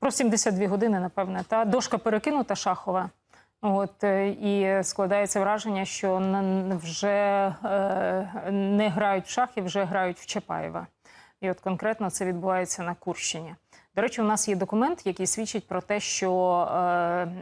Про 72 години, напевне, та дошка перекинута шахова. От е, і складається враження, що вже е, не грають в шахи, вже грають в Чапаєва. І от конкретно це відбувається на Курщині. До речі, у нас є документ, який свідчить про те, що е,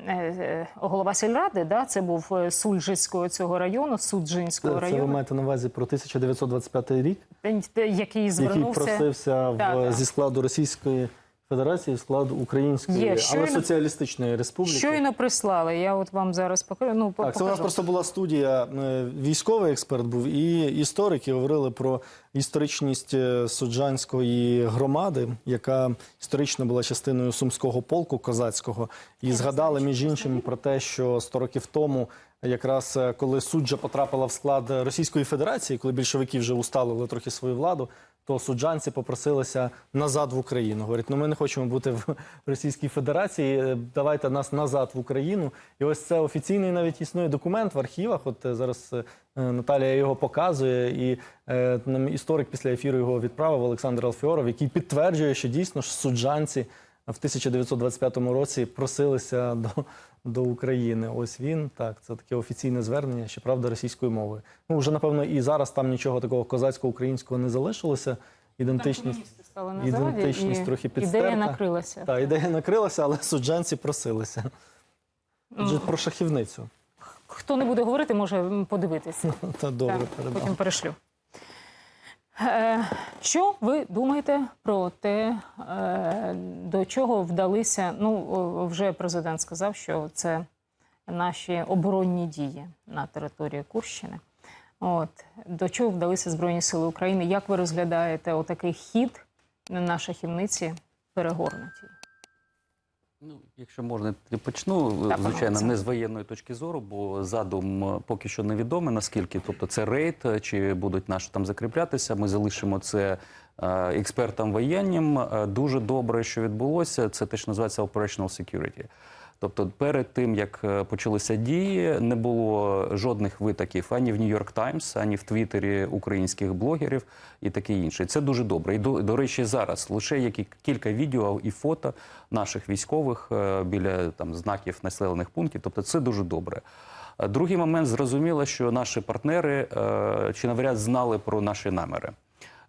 е, голова сільради, да, це був е, Сульжицького цього району, Суджинського Це, це ви району, маєте на увазі про 1925 рік, який який звернувся. просився в, Так, так. зі складу Російської Федерації в склад Української, Є, але соціалістичної республіки. Щойно прислали. Я от вам зараз покажу. Ну, Так, це у нас покажу. просто була студія. е, Військовий експерт був і історики говорили про історичність е, суджанської громади, яка історично була частиною сумського полку козацького, і згадали між іншим про те, що 100 років тому. Якраз е, коли суджа потрапила в склад Російської Федерації, коли більшовики вже усталили трохи свою владу, то суджанці попросилися назад в Україну. Говорять, ну ми не хочемо бути в Російській Федерації. е, Давайте нас назад в Україну. І ось це офіційний навіть існує документ в архівах. От е, зараз е, Наталія його показує, і нам історик після ефіру його відправив Олександр Алфіоров, який підтверджує, що дійсно ж суджанці в 1925 році просилися до, до України. Ось він так, це таке офіційне звернення, щоправда, російською мовою. Ну вже напевно і зараз там нічого такого козацько-українського не залишилося. Ідентичність. стали на ідентичність і трохи Ідея накрилася. Та ідея накрилася, але суджанці просилися. Отже, про шахівницю. Хто не буде говорити, може подивитися. Та добре, Так, передам. потім перешлю. Е, Що ви думаєте про те, е, до чого вдалися? Ну, вже президент сказав, що це наші оборонні дії на території Курщини. От до чого вдалися Збройні Сили України? Як ви розглядаєте отакий хід на шахівниці перегорнутій? Ну, якщо можна, я почну, Так, звичайно, не з воєнної точки зору, бо задум поки що невідомий, наскільки. Тобто це рейд, чи будуть наші там закріплятися. Ми залишимо це е, експертам воєнним. Е, Дуже добре, що відбулося. Це те, що називається operational security. Тобто, перед тим як е, почалися дії, не було жодних витоків ані в Нью-Йорк Таймс, ані в Твіттері українських блогерів і таке інше. Це дуже добре. І до, до речі, зараз лише які кілька відео і фото наших військових е, біля там знаків населених пунктів. Тобто, це дуже добре. Е, Другий момент зрозуміло, що наші партнери чи навряд знали про наші наміри.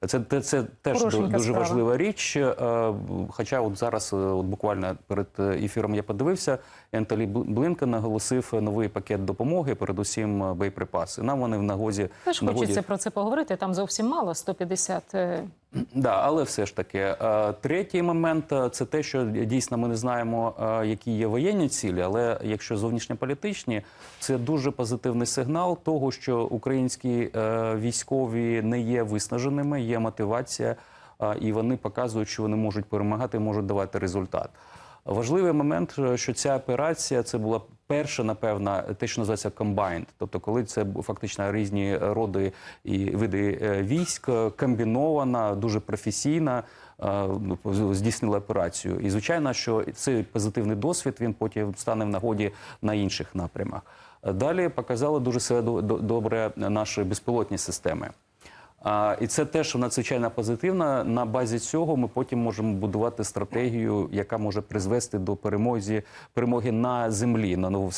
Це, це, це теж Хорошенька дуже справа. важлива річ. Е, Хоча, от зараз, е, от буквально перед е, ефіром я подивився, Ентолі Блинкен наголосив новий пакет допомоги, передусім боєприпаси. Нам вони в нагоді Теж нагоді- хочеться про це поговорити. Там зовсім мало 150 е, Да, але все ж таки, е, третій момент е, це те, що дійсно ми не знаємо, е, які є воєнні цілі, але якщо зовнішньополітичні, це дуже позитивний сигнал того, що українські військові не є виснаженими, є мотивація, і вони показують, що вони можуть перемагати, можуть давати результат. Важливий момент, що ця операція це була перша, напевно, те, що називається combined, тобто, коли це фактично різні роди і види е, військ, комбінована, дуже професійна. е, ну, Здійснила операцію, і звичайно, що цей позитивний досвід він потім стане в нагоді на інших напрямах. Далі показали дуже себе до- до- добре наші безпілотні системи. А, і це теж надзвичайно позитивно. На базі цього ми потім можемо будувати стратегію, яка може призвести до перемоги, перемоги на землі, на ну,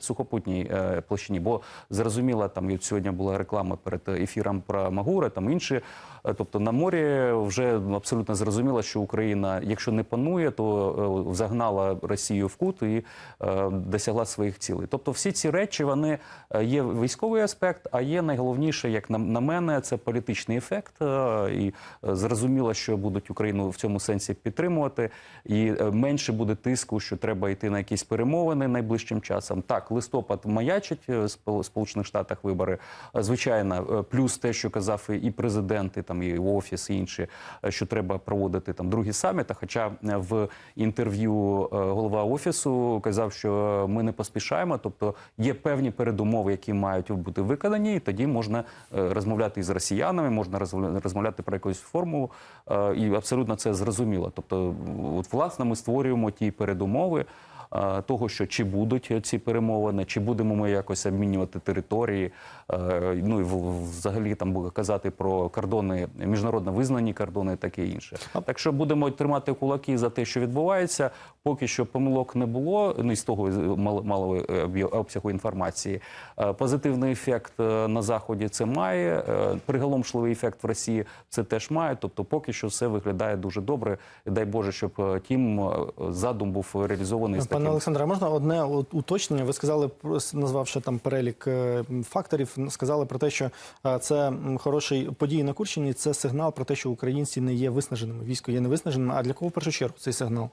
сухопутній е, площині. Бо зрозуміло, там і сьогодні була реклама перед ефіром про Магури, там інші. Е, Тобто на морі вже абсолютно зрозуміло, що Україна, якщо не панує, то е, загнала Росію в кут і е, досягла своїх цілей. Тобто, всі ці речі вони є військовий аспект, а є найголовніше, як на, на мене, це політичний ефект. е, І е, зрозуміло, що будуть Україну в цьому сенсі підтримувати, і е, менше буде тиску, що треба йти на якісь перемовини найближчим часом. Так, листопад маячить в Сполучених Штатах вибори. Звичайно, плюс те, що казав і- президент, і там і офіс, і інші, що треба проводити там другі саміти. Хоча в інтерв'ю голова офісу казав, що ми не поспішаємо, тобто є певні передумови, які мають бути виконані, і тоді можна розмовляти із росіянами, можна розмовля- розмовляти про якусь формулу, е, і абсолютно це зрозуміло. Тобто, от власне, ми створюємо ті передумови. Е, Того, що чи будуть ці перемовини, чи будемо ми якось обмінювати території, е, ну і взагалі там казати про кордони, міжнародно визнані кордони, і таке інше. Так що будемо тримати кулаки за те, що відбувається. Поки що помилок не було, ну із того мал- малого е, обсягу інформації. Позитивний ефект на заході це має. Приголомшливий ефект в Росії це теж має. Тобто, поки що все виглядає дуже добре. Дай Боже, щоб тім задум був реалізований з Пане Олександре, можна одне уточнення? Ви сказали, назвавши там перелік е, факторів, сказали про те, що е, це хороший події на Курщині. Це сигнал про те, що українці не є виснаженими. Військо є невиснаженим. А для кого в першу чергу цей сигнал?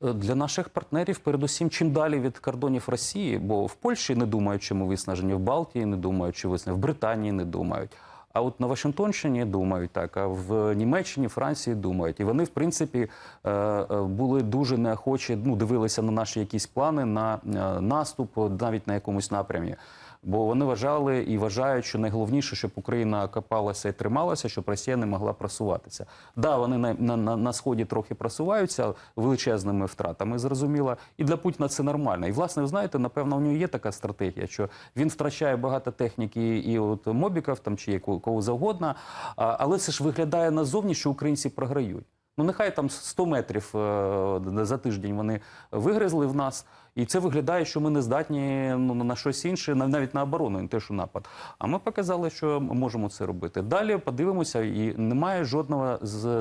Для наших партнерів, передусім, чим далі від кордонів Росії, бо в Польщі не думають, чому виснажені, в Балтії не думають, чи виснажені, в Британії не думають. А от на Вашингтонщині думають так, а в Німеччині, Франції думають. І вони, в принципі, е, е, були дуже неохочі, ну, дивилися на наші якісь плани на е, наступ, навіть на якомусь напрямі. Бо вони вважали і вважають, що найголовніше, щоб Україна копалася і трималася, щоб Росія не могла просуватися. Да, вони на, на, на, на сході трохи просуваються величезними втратами, зрозуміло. І для Путіна це нормально. І власне, ви знаєте, напевно, у нього є така стратегія, що він втрачає багато техніки і от мобіків там чи яку- кого завгодно. Але це ж виглядає назовні, що українці програють. Ну, нехай там 100 метрів е, за тиждень вони вигризли в нас, і це виглядає, що ми не здатні ну, на щось інше, нав- навіть на оборону, не те, що напад. А ми показали, що можемо це робити. Далі подивимося, і немає жодного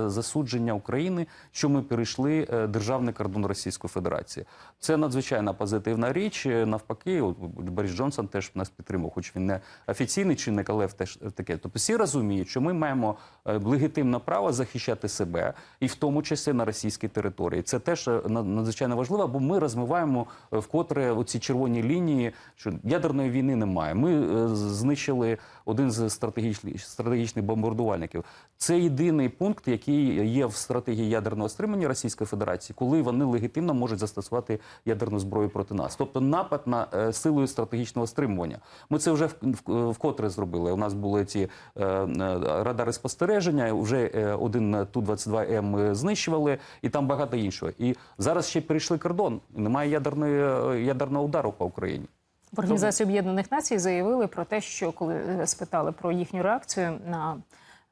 засудження України, що ми перейшли е, державний кордон Російської Федерації. Це надзвичайно позитивна річ. Е, Навпаки, от Борис Джонсон теж нас підтримав, хоч він не офіційний чинник, але теж таке. Тобто всі розуміють, що ми маємо е, легітимне право захищати себе, і в тому числі на російській території. Це теж на- надзвичайно важливо, бо ми розмиваємо вкотре оці червоні лінії, що ядерної війни немає. Ми е, знищили один з стратегічних стратегічних бомбардувальників. Це єдиний пункт, який є в стратегії ядерного стримання Російської Федерації, коли вони легітимно можуть застосувати ядерну зброю проти нас. Тобто напад на е, силою стратегічного стримування. Ми це вже вкотре зробили. У нас були ці е, е, радари спостереження. Вже е, один ту 22 м ми знищували, і там багато іншого. І зараз ще перейшли кордон. Немає ядерної е, ядерного удару по Україні. В Організації Об'єднаних Націй заявили про те, що коли е, спитали про їхню реакцію на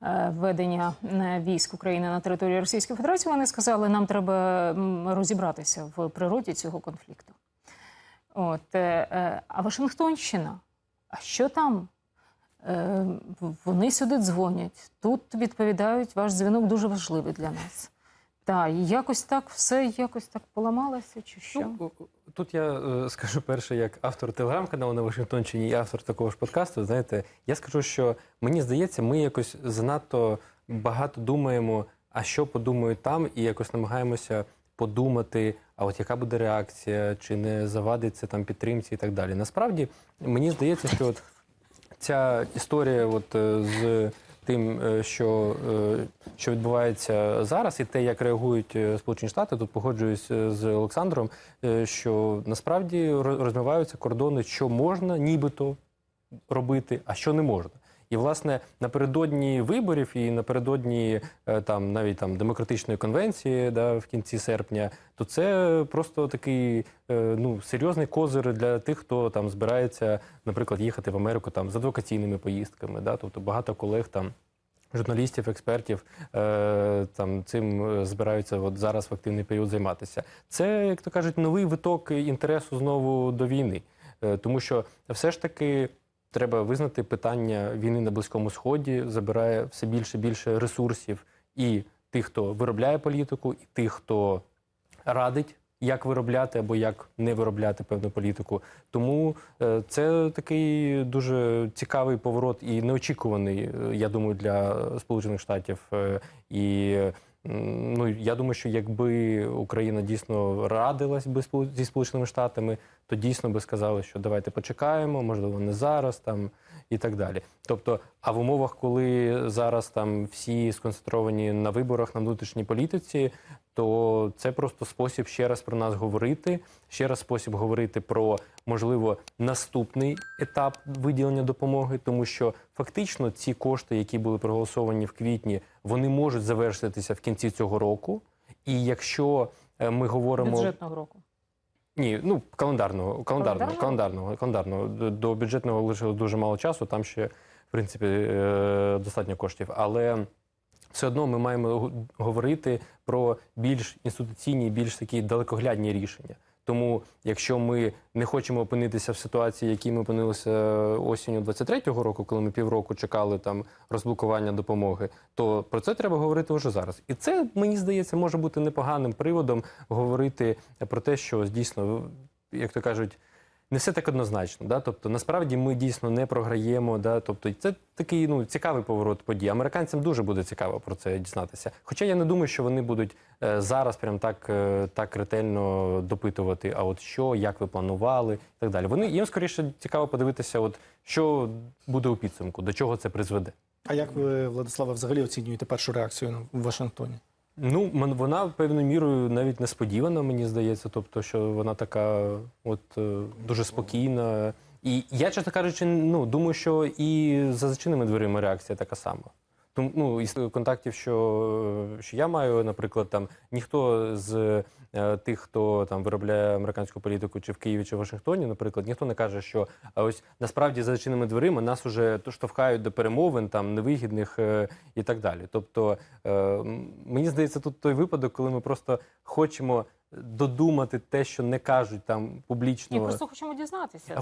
е, введення е, військ України на територію Російської Федерації, вони сказали, нам треба розібратися в природі цього конфлікту. От, а Вашингтонщина, а що там? Вони сюди дзвонять, тут відповідають, ваш дзвінок дуже важливий для нас. Так, і якось так все якось так поламалося, чи що? Ну, тут я е, скажу перше, як автор телеграм-каналу на Вашингтонщині і автор такого ж подкасту. Знаєте, я скажу, що мені здається, ми якось занадто багато думаємо, а що подумають там, і якось намагаємося подумати, а от яка буде реакція, чи не завадить це там підтримці і так далі. Насправді мені здається, що от ця історія, от е, з тим, е, що, е, що відбувається зараз, і те, як реагують е, Сполучені Штати, тут погоджуюсь з Олександром, що насправді роз- розмиваються кордони, що можна нібито робити, а що не можна. І власне напередодні виборів і напередодні е, там навіть там демократичної конвенції, да, в кінці серпня, то це просто такий е, ну серйозний козир для тих, хто там збирається, наприклад, їхати в Америку там з адвокаційними поїздками. Да, тобто багато колег там. Журналістів, експертів е, там цим збираються от зараз в активний період займатися. Це, як то кажуть, новий виток інтересу знову до війни, тому що все ж таки треба визнати питання війни на Близькому Сході забирає все більше і більше ресурсів і тих, хто виробляє політику, і тих, хто радить, як виробляти або як не виробляти певну політику. Тому е, це такий дуже цікавий поворот і неочікуваний, е, я думаю, для Сполучених Штатів. Е, І ну я думаю, що якби Україна дійсно радилась би зі Сполученими Штатами, то дійсно би сказали, що давайте почекаємо, можливо, не зараз там і так далі. Тобто, а в умовах, коли зараз там всі сконцентровані на виборах на внутрішній політиці, то це просто спосіб ще раз про нас говорити, ще раз спосіб говорити про можливо наступний етап виділення допомоги, тому що фактично ці кошти, які були проголосовані в квітні, вони можуть завершитися в кінці цього року. І якщо е, ми говоримо Бюджетного року. Ні, ну календарного, календарного, Календарного? календарного. До, до бюджетного лишилось дуже мало часу. Там ще, в принципі, е, достатньо коштів. Але все одно ми маємо говорити про більш інституційні, більш такі далекоглядні рішення. Тому, якщо ми не хочемо опинитися в ситуації, в якій ми опинилися осінню 23-го року, коли ми півроку чекали там розблокування допомоги, то про це треба говорити вже зараз. І це мені здається може бути непоганим приводом говорити про те, що дійсно, як то кажуть. Не все так однозначно, да? тобто насправді ми дійсно не програємо. Да? Тобто це такий ну цікавий поворот подій. Американцям дуже буде цікаво про це дізнатися. Хоча я не думаю, що вони будуть е, зараз прям так, е, так ретельно допитувати, а от що, як ви планували, і так далі. Вони їм скоріше цікаво подивитися, от що буде у підсумку, до чого це призведе. А як ви, Владиславе, взагалі оцінюєте першу реакцію в Вашингтоні? Ну, вона певною мірою навіть несподівана, мені здається. Тобто, що вона така, от е, дуже спокійна. І я, чесно кажучи, ну думаю, що і за зачиненими дверима реакція така сама. Тому ну, із контактів, що, що я маю, наприклад, там ніхто з е, тих, хто там виробляє американську політику, чи в Києві, чи в Вашингтоні, наприклад, ніхто не каже, що а ось насправді за зачиненими дверима нас уже то штовхають до перемовин там невигідних е, і так далі. Тобто, е, мені здається, тут той випадок, коли ми просто хочемо додумати те, що не кажуть там публічно. І просто хочемо дізнатися.